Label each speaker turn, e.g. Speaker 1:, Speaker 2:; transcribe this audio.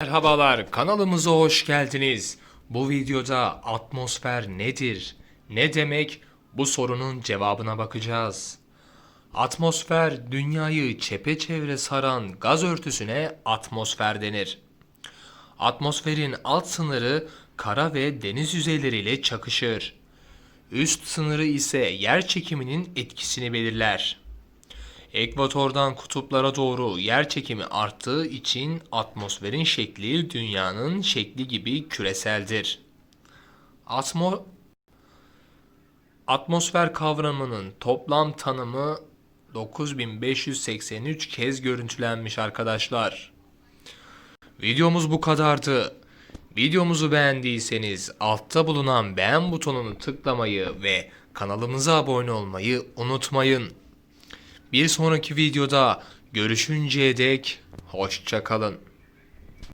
Speaker 1: Merhabalar, kanalımıza hoş geldiniz. Bu videoda atmosfer nedir? Ne demek? Bu sorunun cevabına bakacağız. Atmosfer, dünyayı çepeçevre saran gaz örtüsüne atmosfer denir. Atmosferin alt sınırı kara ve deniz yüzeyleriyle çakışır. Üst sınırı ise yer çekiminin etkisini belirler. Ekvatordan kutuplara doğru yer çekimi arttığı için atmosferin şekli dünyanın şekli gibi küreseldir. Atmo Atmosfer kavramının toplam tanımı 9583 kez görüntülenmiş arkadaşlar. Videomuz bu kadardı. Videomuzu beğendiyseniz altta bulunan beğen butonunu tıklamayı ve kanalımıza abone olmayı unutmayın. Bir sonraki videoda görüşünceye dek hoşça kalın.